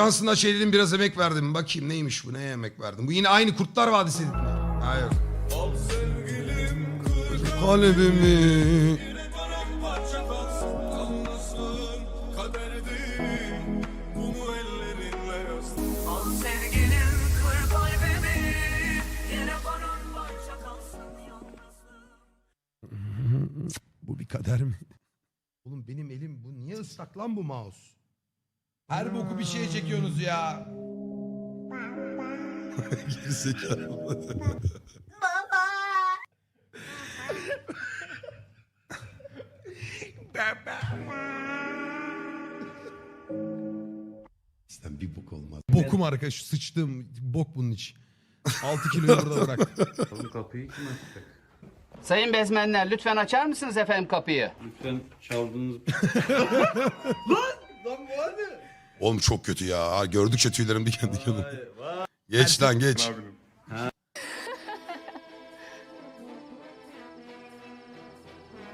Şansına şeylerin biraz emek verdim. Bakayım neymiş bu neye emek verdim. Bu yine aynı Kurtlar Vadisi mi? Ha yok. Kalbimi Bu bir kader mi? Oğlum benim elim bu niye ıslak lan bu mouse? Her boku bir şeye çekiyorsunuz ya. Gerizekalı. Bizden bir bok olmaz. Bokum arkadaş sıçtığım bok bunun içi. 6 kiloyu burada bırak. Oğlum kapıyı kim açacak? Sayın bezmenler lütfen açar mısınız efendim kapıyı? Lütfen çaldığınız Oğlum çok kötü ya. Ha, Gördükçe tüylerim diken diken oldu. Geç lan geç.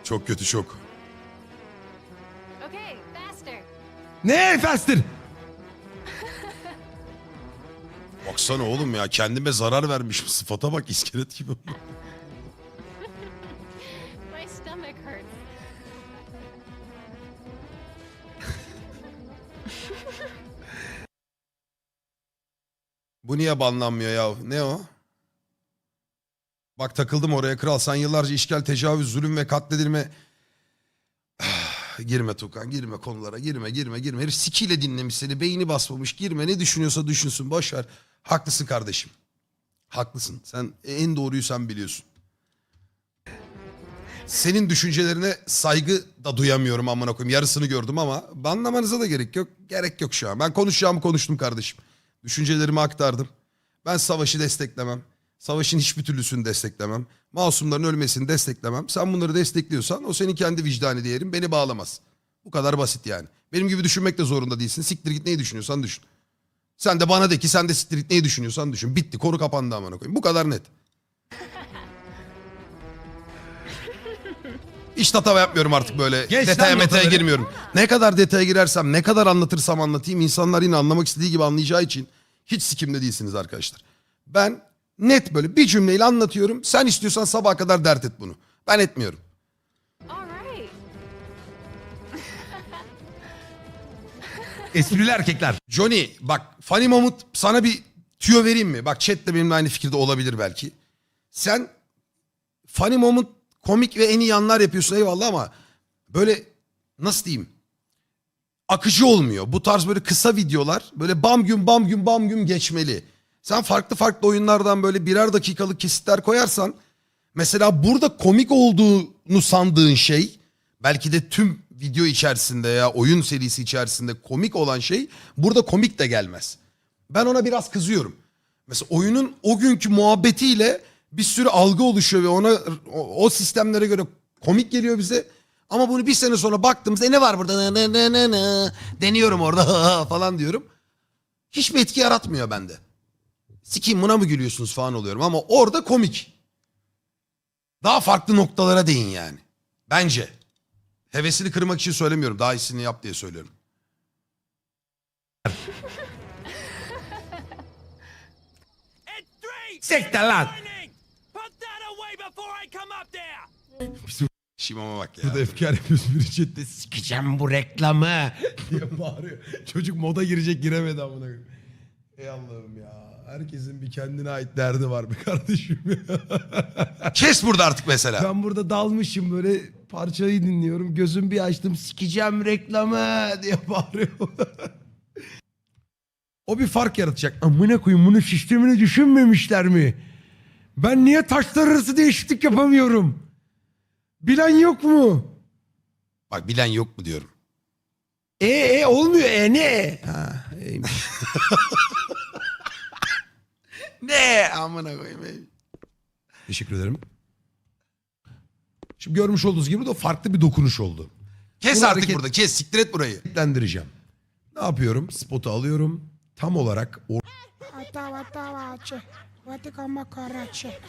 Çok kötü çok. Okay, faster. Ne faster? Baksana oğlum ya kendime zarar vermişim. Sıfata bak iskelet gibi. Bu niye banlanmıyor ya? Ne o? Bak takıldım oraya kral. Sen yıllarca işgal, tecavüz, zulüm ve katledilme... girme Tukan, girme konulara. Girme, girme, girme. Herif sikiyle dinlemiş seni. Beyni basmamış. Girme. Ne düşünüyorsa düşünsün. Boş ver. Haklısın kardeşim. Haklısın. Sen en doğruyu sen biliyorsun. Senin düşüncelerine saygı da duyamıyorum amına koyayım. Yarısını gördüm ama banlamanıza da gerek yok. Gerek yok şu an. Ben konuşacağımı konuştum kardeşim. Düşüncelerimi aktardım. Ben savaşı desteklemem. Savaşın hiçbir türlüsünü desteklemem. Masumların ölmesini desteklemem. Sen bunları destekliyorsan o senin kendi vicdani değerin beni bağlamaz. Bu kadar basit yani. Benim gibi düşünmek de zorunda değilsin. Siktir git neyi düşünüyorsan düşün. Sen de bana de ki sen de siktir git neyi düşünüyorsan düşün. Bitti konu kapandı amına koyayım. Bu kadar net. Hiç tatava yapmıyorum artık böyle. detaya metaya girmiyorum. Ne kadar detaya girersem, ne kadar anlatırsam anlatayım insanlar yine anlamak istediği gibi anlayacağı için hiç sikimde değilsiniz arkadaşlar. Ben net böyle bir cümleyle anlatıyorum. Sen istiyorsan sabaha kadar dert et bunu. Ben etmiyorum. Esprili erkekler. Johnny bak Funny Moment sana bir tüyo vereyim mi? Bak chat de benimle aynı fikirde olabilir belki. Sen Funny Moment komik ve en iyi yanlar yapıyorsun eyvallah ama böyle nasıl diyeyim? Akıcı olmuyor. Bu tarz böyle kısa videolar böyle bam gün bam gün bam gün geçmeli. Sen farklı farklı oyunlardan böyle birer dakikalık kesitler koyarsan mesela burada komik olduğunu sandığın şey belki de tüm video içerisinde ya oyun serisi içerisinde komik olan şey burada komik de gelmez. Ben ona biraz kızıyorum. Mesela oyunun o günkü muhabbetiyle bir sürü algı oluşuyor ve ona o, sistemlere göre komik geliyor bize. Ama bunu bir sene sonra baktığımızda "E ne var burada Ne, ne, ne, ne, ne?" deniyorum orada falan diyorum. Hiçbir etki yaratmıyor bende. Sikiyim buna mı gülüyorsunuz falan oluyorum ama orada komik. Daha farklı noktalara değin yani. Bence. Hevesini kırmak için söylemiyorum. Daha iyisini yap diye söylüyorum. Siktir lan. Şimama bak ya. Burada efkar yapıyorsun bir chatte sikeceğim bu reklamı diye bağırıyor. Çocuk moda girecek giremedi amına koyayım. Ey Allah'ım ya. Herkesin bir kendine ait derdi var be kardeşim. Kes burada artık mesela. ben burada dalmışım böyle parçayı dinliyorum. Gözüm bir açtım sikeceğim reklamı diye bağırıyor. o bir fark yaratacak. Amına koyayım bunun sistemini düşünmemişler mi? Ben niye taşlar arası değişiklik yapamıyorum? Bilen yok mu? Bak bilen yok mu diyorum. E e olmuyor e ne? Ha. Ne amına koyayım. ey. Teşekkür ederim. Şimdi görmüş olduğunuz gibi de farklı bir dokunuş oldu. Kes Bunu artık hareket- burada. Kes siktir et burayı. Hareketlendireceğim. Ne yapıyorum? Spotu alıyorum. Tam olarak or- Atawa tawache, watika makarache,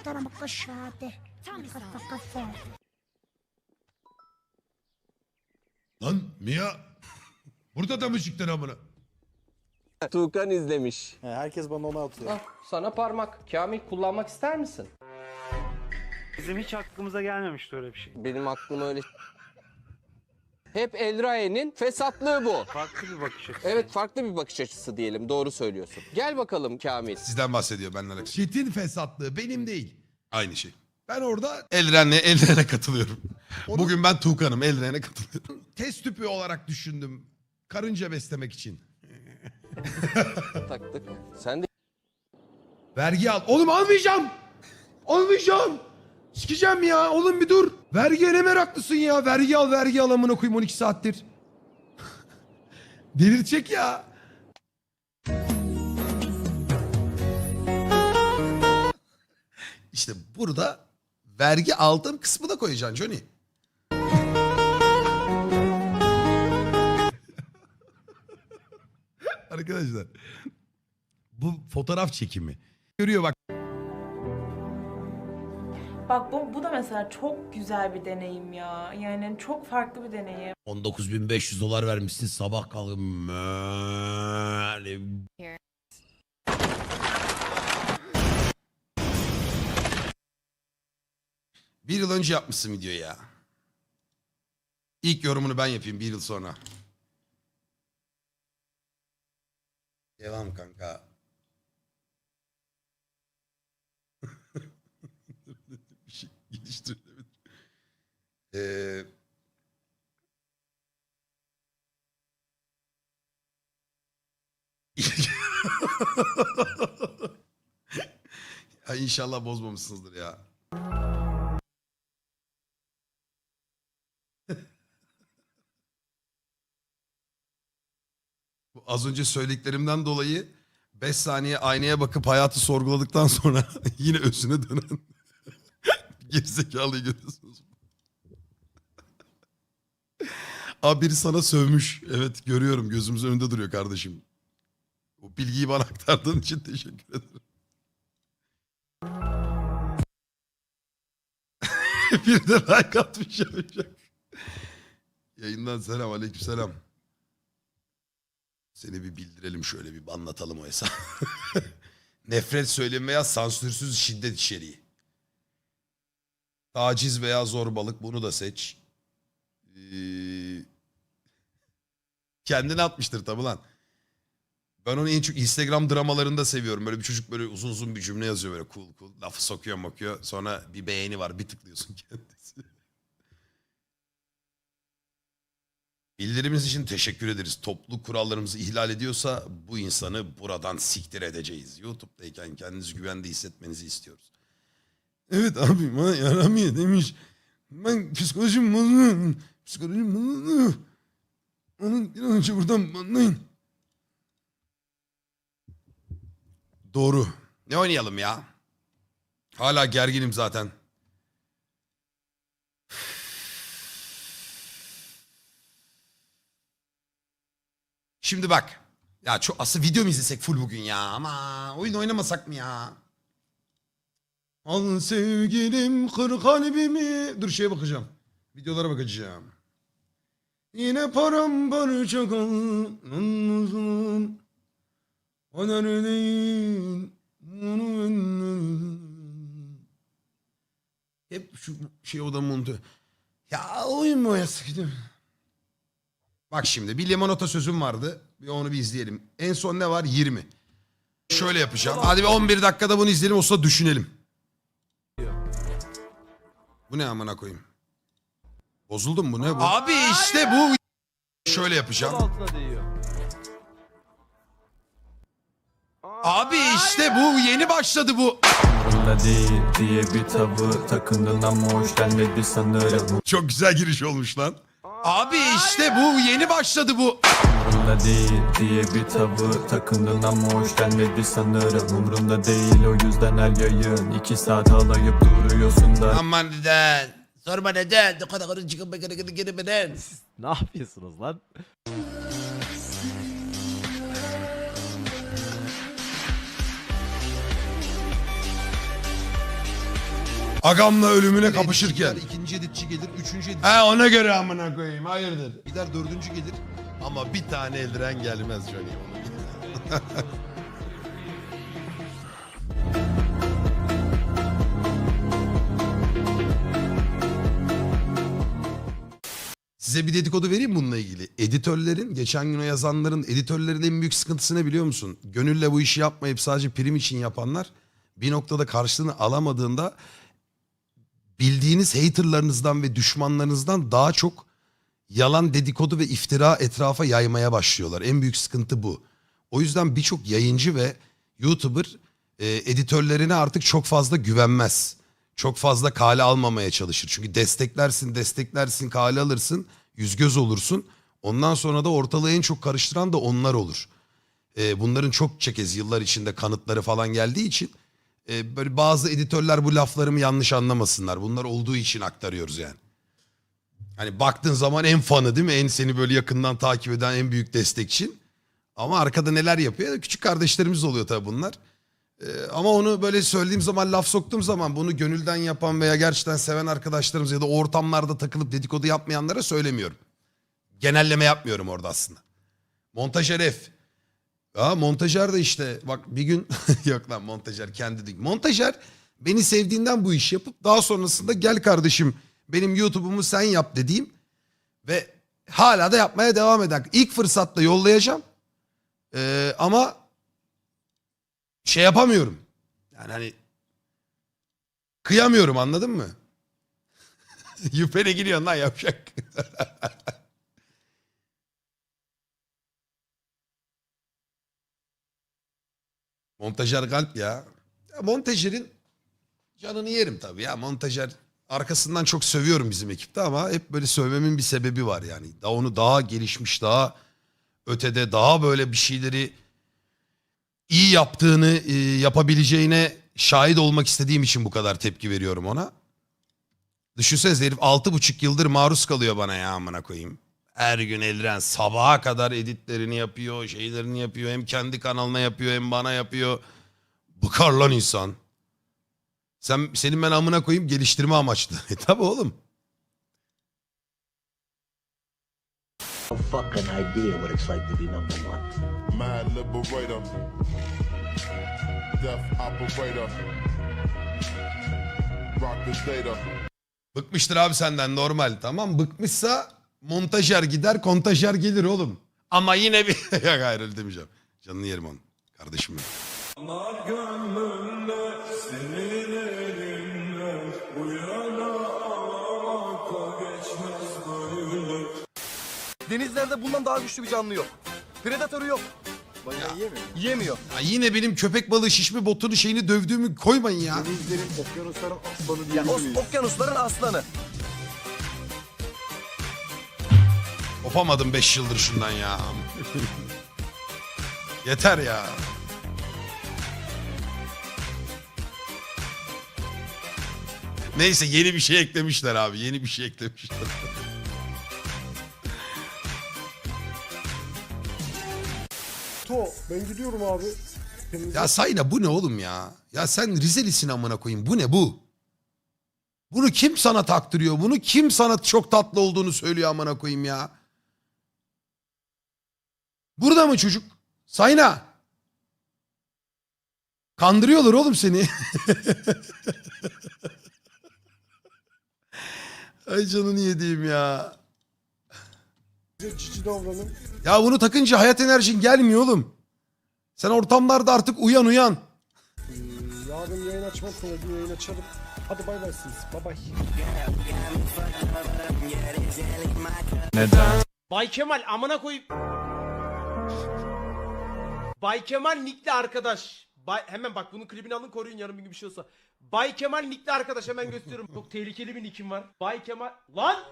itara makashate, makatakafa. Lan Mia. Burada da mı çıktın amına? Tuğkan izlemiş. herkes bana onu atıyor. Al, sana parmak. Kamil kullanmak ister misin? Bizim hiç aklımıza gelmemişti öyle bir şey. Benim aklıma öyle... Hep Elrae'nin fesatlığı bu. Farklı bir bakış açısı. Evet farklı bir bakış açısı diyelim. Doğru söylüyorsun. Gel bakalım Kamil. Sizden bahsediyor benimle alakası. Çetin fesatlığı benim değil. Aynı şey. Ben orada Elren'le Elren'e katılıyorum. Bugün ben Tuğkan'ım Elren'e katılıyorum. test tüpü olarak düşündüm. Karınca beslemek için. Taktık. Sen de Vergi al. Oğlum almayacağım. Almayacağım. Sikeceğim ya. Oğlum bir dur. Vergiye ne meraklısın ya. Vergi al vergi al amına koyayım 12 saattir. Delirtecek ya. İşte burada vergi aldığım kısmı da koyacaksın Johnny. Arkadaşlar. Bu fotoğraf çekimi. Görüyor bak. Bak bu, bu da mesela çok güzel bir deneyim ya. Yani çok farklı bir deneyim. 19.500 dolar vermişsin sabah kalkın. Böyle Bir yıl önce yapmışsın videoyu ya. İlk yorumunu ben yapayım bir yıl sonra. Devam kanka. bir şey geliştirilebilir. Ee, ya inşallah bozmamışsınızdır ya. Az önce söylediklerimden dolayı 5 saniye aynaya bakıp hayatı sorguladıktan sonra yine özüne dönen gerizekalıyı görüyorsunuz. Abi biri sana sövmüş. Evet görüyorum gözümüzün önünde duruyor kardeşim. Bu bilgiyi bana aktardığın için teşekkür ederim. bir de like atmış yapacak. Yayından selam aleyküm selam. Seni bir bildirelim şöyle bir anlatalım o hesabı. Nefret söylemi veya sansürsüz şiddet içeriği. Taciz veya zorbalık bunu da seç. Ee, kendini atmıştır tabi lan. Ben onu en çok Instagram dramalarında seviyorum. Böyle bir çocuk böyle uzun uzun bir cümle yazıyor böyle cool cool. Lafı sokuyor bakıyor. Sonra bir beğeni var bir tıklıyorsun kendisi. Bildiriminiz için teşekkür ederiz. Topluluk kurallarımızı ihlal ediyorsa bu insanı buradan siktir edeceğiz. YouTube'dayken kendinizi güvende hissetmenizi istiyoruz. Evet abi bana yaramıyor demiş. Ben psikolojim bozuldu. Psikolojim bozuldu. Onu bir an önce buradan banlayın. Doğru. Ne oynayalım ya? Hala gerginim zaten. Şimdi bak. Ya çok aslında video mu izlesek full bugün ya? Ama oyun oynamasak mı ya? Al sevgilim kır kalbimi. Dur şeye bakacağım. Videolara bakacağım. Yine paramparça kaldım. O neredeyim? Hep şu şey odamı unutuyor. Ya oyun mu oynasak? Bak şimdi bir limonata sözüm vardı. Bir onu bir izleyelim. En son ne var? 20. Şöyle yapacağım. Hadi bir 11 dakikada bunu izleyelim. O sırada düşünelim. Bu ne amına koyayım? Bozuldu mu bu ne bu? Abi işte bu. Şöyle yapacağım. Abi işte bu yeni başladı bu. değil diye bir tavır takındın ama hoş gelmedi sanırım. Çok güzel giriş olmuş lan. Abi işte bu yeni başladı bu. Umrunda değil diye bir tavır takındın ama hoş gelmedi sanırım. Umrunda değil o yüzden her yayın iki saat alayıp duruyorsun da. Aman neden? Sorma neden? Ne kadar çıkıp neden? Ne yapıyorsunuz lan? Agamla ölümüne kapışırken. İkinci editçi gelir, üçüncü editçi He ona göre amına koyayım hayırdır. gider, dördüncü gelir. Ama bir tane eldiren gelmez Johnny. onu bil. Size bir dedikodu vereyim bununla ilgili. Editörlerin, geçen gün o yazanların, editörlerin en büyük sıkıntısı ne biliyor musun? Gönülle bu işi yapmayıp sadece prim için yapanlar bir noktada karşılığını alamadığında bildiğiniz haterlarınızdan ve düşmanlarınızdan daha çok yalan dedikodu ve iftira etrafa yaymaya başlıyorlar. En büyük sıkıntı bu. O yüzden birçok yayıncı ve YouTuber e, editörlerine artık çok fazla güvenmez. Çok fazla kale almamaya çalışır. Çünkü desteklersin, desteklersin, kale alırsın, yüz göz olursun. Ondan sonra da ortalığı en çok karıştıran da onlar olur. E, bunların çok çekez yıllar içinde kanıtları falan geldiği için e, böyle bazı editörler bu laflarımı yanlış anlamasınlar. Bunlar olduğu için aktarıyoruz yani. Hani baktığın zaman en fanı değil mi? En seni böyle yakından takip eden en büyük destekçin. Ama arkada neler yapıyor? Küçük kardeşlerimiz oluyor tabii bunlar. Ee, ama onu böyle söylediğim zaman laf soktuğum zaman bunu gönülden yapan veya gerçekten seven arkadaşlarımız ya da ortamlarda takılıp dedikodu yapmayanlara söylemiyorum. Genelleme yapmıyorum orada aslında. Montajer F. Ya montajer de işte bak bir gün yok lan montajer kendi değil. Montajer beni sevdiğinden bu iş yapıp daha sonrasında gel kardeşim benim YouTube'umu sen yap dediğim ve hala da yapmaya devam eden. İlk fırsatta yollayacağım. Ee, ama şey yapamıyorum. Yani hani kıyamıyorum anladın mı? Yüpene giriyorsun lan yapacak. Montajer kalp ya. ya. Montajerin canını yerim tabii ya. Montajer arkasından çok sövüyorum bizim ekipte ama hep böyle sövmemin bir sebebi var yani. Daha onu daha gelişmiş, daha ötede, daha böyle bir şeyleri iyi yaptığını, e, yapabileceğine şahit olmak istediğim için bu kadar tepki veriyorum ona. Düşünsenize herif altı buçuk yıldır maruz kalıyor bana ya amına koyayım. Her gün Elren sabaha kadar editlerini yapıyor, şeylerini yapıyor. Hem kendi kanalına yapıyor hem bana yapıyor. Bıkar lan insan. Sen, senin ben amına koyayım geliştirme amaçlı. E tabi oğlum. fucking idea what it's like to be number one. Mad liberator. Death operator. Rock the data. Bıkmıştır abi senden normal tamam. Bıkmışsa montajer gider kontajer gelir oğlum. Ama yine bir... Yok hayır öyle demeyeceğim. Canını yerim onu. Kardeşim benim. Denizlerde bundan daha güçlü bir canlı yok. Predatörü yok. yiyemiyor. Yiyemiyor. Ya yine benim köpek balığı şişme botunu şeyini dövdüğümü koymayın ya. Denizlerin, okyanusların aslanı Ya, os- okyanusların aslanı. Kopamadım 5 yıldır şundan ya. Yeter ya. Neyse yeni bir şey eklemişler abi. Yeni bir şey eklemişler. To, ben gidiyorum abi. Ya Sayna bu ne oğlum ya? Ya sen Rizelisin amına koyayım. Bu ne bu? Bunu kim sana taktırıyor? Bunu kim sana çok tatlı olduğunu söylüyor amına koyayım ya? Burada mı çocuk? Sayna. Kandırıyorlar oğlum seni. Ay canını yediğim ya. Cici davranın. Ya bunu takınca hayat enerjin gelmiyor oğlum. Sen ortamlarda artık uyan uyan. Yarın yayın açmak sonra bir yayın açarım. Hadi bay bay siz. Bay bay. Neden? Bay Kemal amına koyup. Bay Kemal Nick'li arkadaş. Bay, hemen bak bunun klibini alın koruyun yarın bir gün bir şey olsa. Bay Kemal Nick'li arkadaş hemen gösteriyorum. Çok tehlikeli bir nickim var. Bay Kemal... Lan!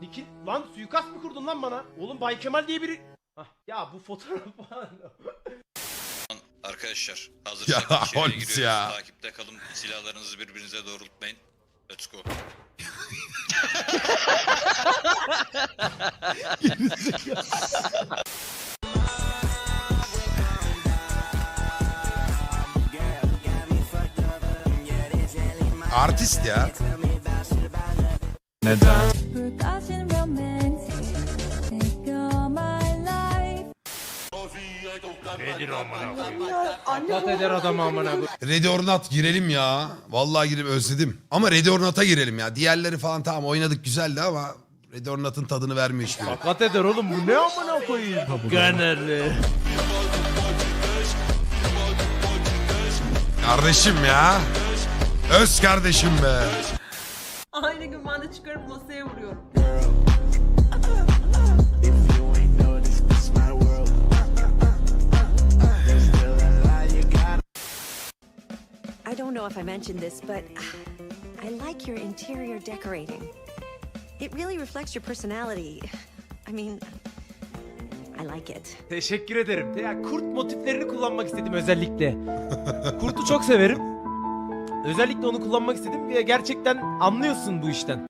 Nick'in... Lan suikast mı kurdun lan bana? Oğlum Bay Kemal diye biri... Hah, ya bu fotoğraf falan... Arkadaşlar hazır Ya, içeriye Holmes giriyoruz. ya. Takipte kalın. Silahlarınızı birbirinize doğrultmayın. Let's go. Neden? I Kat eder adam amına koyayım. Ready or Not girelim ya. Vallahi girip özledim. Ama Ready or Not'a girelim ya. Diğerleri falan tamam oynadık güzeldi ama Ready or Not'ın tadını vermiyor hiçbiri. Kat eder oğlum bu ne amına koyayım. Ganerli. Kardeşim ya. Öz kardeşim be. Aynı gün ben de çıkarıp masaya vuruyorum. I don't know if I mentioned this, but I like your interior decorating. It really reflects your personality. I mean, I like it. Teşekkür ederim. Ya kurt motiflerini kullanmak istedim özellikle. Kurtu çok severim. Özellikle onu kullanmak istedim ve gerçekten anlıyorsun bu işten.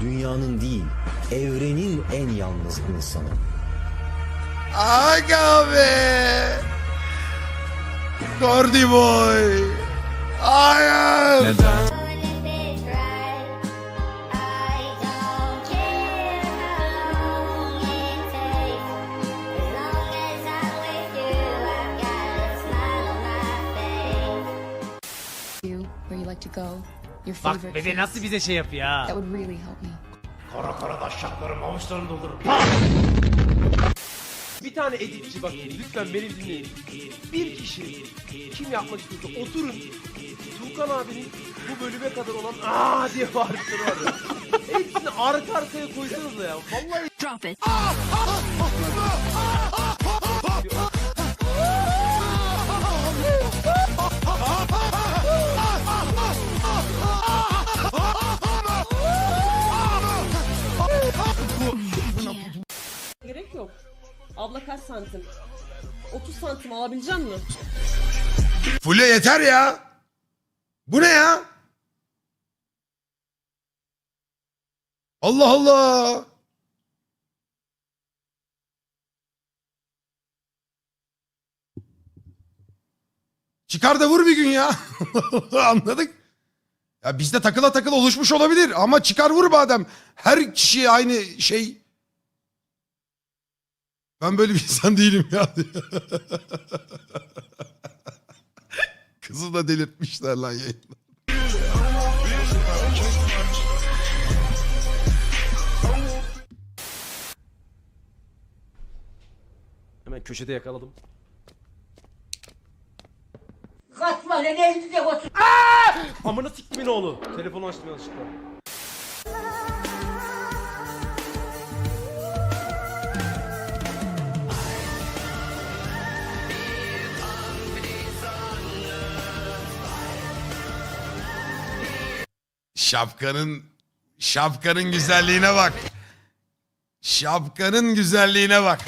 Dünyanın değil, evrenin en yalnız insanı. Aga be. Gordy boy. Hayır. Neden? Where you like to go, your Bak bebe nasıl bize şey yapıyor ha. would really help me. Kara kara taşaklarım avuçlarını doldururum. Bir tane editçi bak lütfen beni dinleyin. Bir kişi kim yapmak istiyorsa oturun. Tuğkan abinin bu bölüme kadar olan aa diye bağırışları var. Hepsini arka arkaya koysanız da ya. Vallahi Drop it. Gerek santim? 30 santim alabilecek mi? Fulya yeter ya. Bu ne ya? Allah Allah. Çıkar da vur bir gün ya. Anladık. Ya bizde takıla takıla oluşmuş olabilir ama çıkar vur madem. Her kişi aynı şey. Ben böyle bir insan değilim ya. Kızı da delirtmişler lan yayında. Hemen köşede yakaladım. Kaçma lan elinize otur. Amına siktimin oğlu. Telefonu açtım yanlışlıkla. Şapkanın şapkanın güzelliğine bak. Şapkanın güzelliğine bak.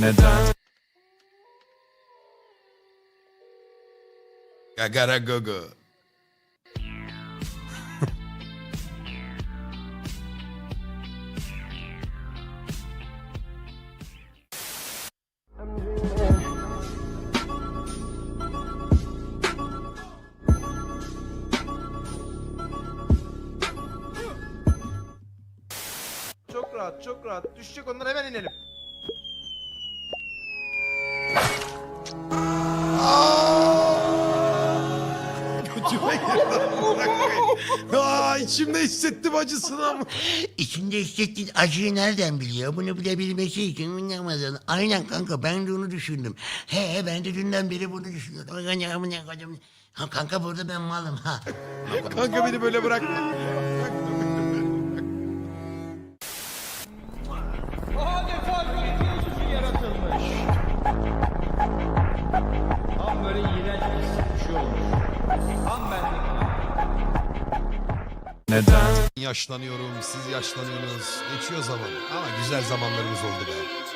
Neden? Gagara gogo. Acısını ama. İçinde hissettiğin acıyı nereden biliyor? Bunu bilebilmesi için oynamadan. Aynen kanka ben de onu düşündüm. He he ben de dünden beri bunu düşünüyorum. Ha kanka burada ben malım ha. Kanka beni böyle bırakma. yaşlanıyorum, siz yaşlanıyorsunuz. Geçiyor zaman ama güzel zamanlarımız oldu be.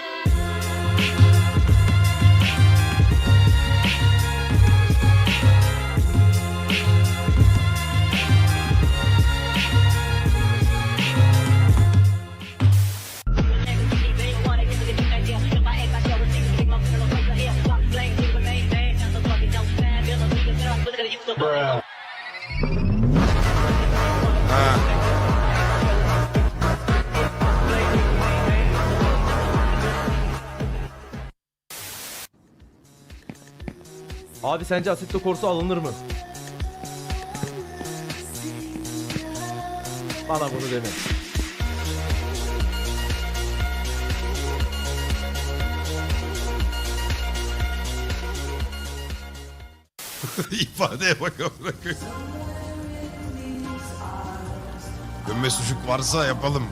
Bruh. Abi sence Assetto Corsa alınır mı? Bana bunu deme. İfadeye bak amına koyayım. Dönme sucuk varsa yapalım.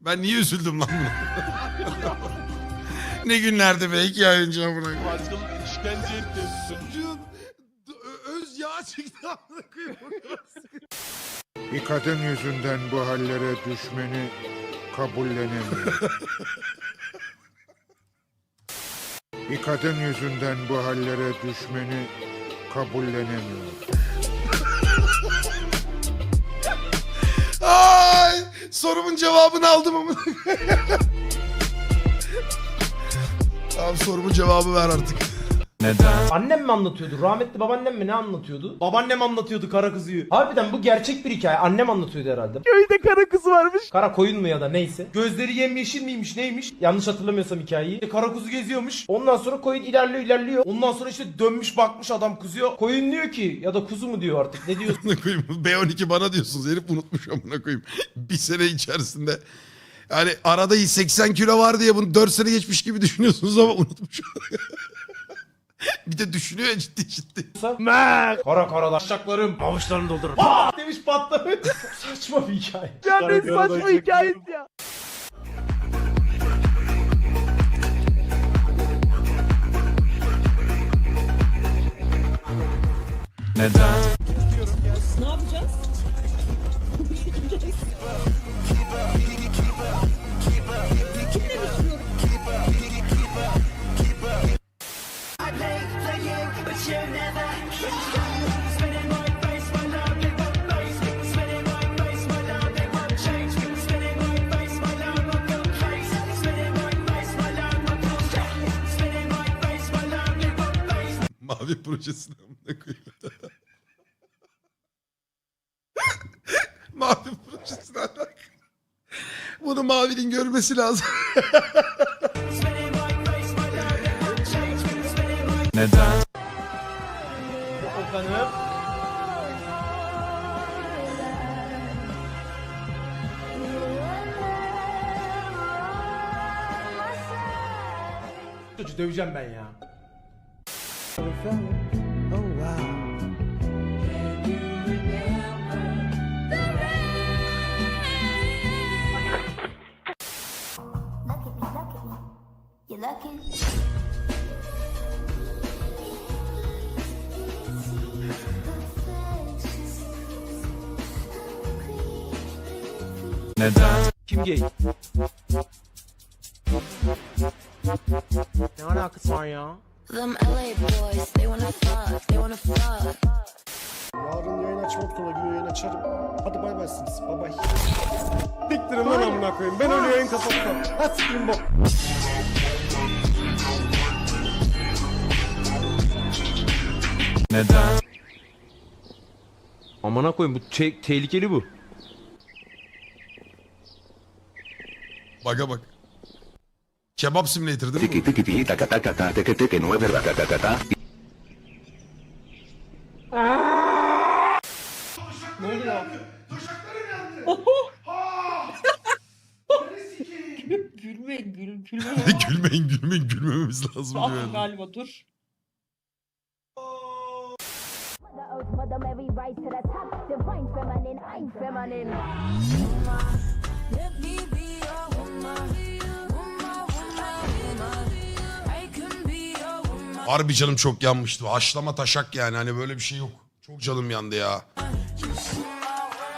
Ben niye üzüldüm lan buna? ne günlerdi be iki ay önce amına koyayım. işkence etti. Çocuğun öz yağ çıktı amına koyayım. Bir kadın yüzünden bu hallere düşmeni kabullenemiyorum. Bir kadın yüzünden bu hallere düşmeni kabullenemiyorum. Ay, sorumun cevabını aldım ama. Abi sorumun cevabı ver artık. Neden? Annem mi anlatıyordu? Rahmetli babaannem mi ne anlatıyordu? Babaannem anlatıyordu kara kızıyı. Harbiden bu gerçek bir hikaye. Annem anlatıyordu herhalde. Köyde kara kızı varmış. Kara koyun mu ya da neyse. Gözleri yemyeşil miymiş neymiş? Yanlış hatırlamıyorsam hikayeyi. İşte kara kuzu geziyormuş. Ondan sonra koyun ilerliyor ilerliyor. Ondan sonra işte dönmüş bakmış adam kızıyor. Koyun diyor ki ya da kuzu mu diyor artık ne diyorsun? Amına koyayım B12 bana diyorsunuz herif unutmuş amına koyayım. Bir sene içerisinde. Yani arada 80 kilo var diye bunu 4 sene geçmiş gibi düşünüyorsunuz ama unutmuş. bir de düşünüyor ya ciddi ciddi. Mek. Kara kara taşaklarım. Avuçlarını doldurur. Pat demiş patlamış. Saçma bir hikaye. Ya ne saçma hikaye ya. Neden? Ne yapacağız? Mavi projesine amına koyayım. Mavi projesine alakalı. Bunu Mavi'nin görmesi lazım. Neden? Okan'ım. Döveceğim ben ya. Neden? Kim gay? Ne alakası var ya? Them LA boys, they wanna fuck, they wanna fuck. Yarın yayın açmak kolay yayın açarım. Hadi bay baysınız. Bay bay. Diktirin lan amına koyayım. Ben öyle yayın kapatmam. Ha siktirin bok. Neden? Amına koyayım bu te- tehlikeli bu. Baga bak. Kebap simülatör değil mi? bu? Gülme gül gülme. gülmeyin gülmeyin gülmememiz lazım diyor. yani. galiba dur. Harbi canım çok yanmıştı. Haşlama taşak yani hani böyle bir şey yok. Çok canım yandı ya.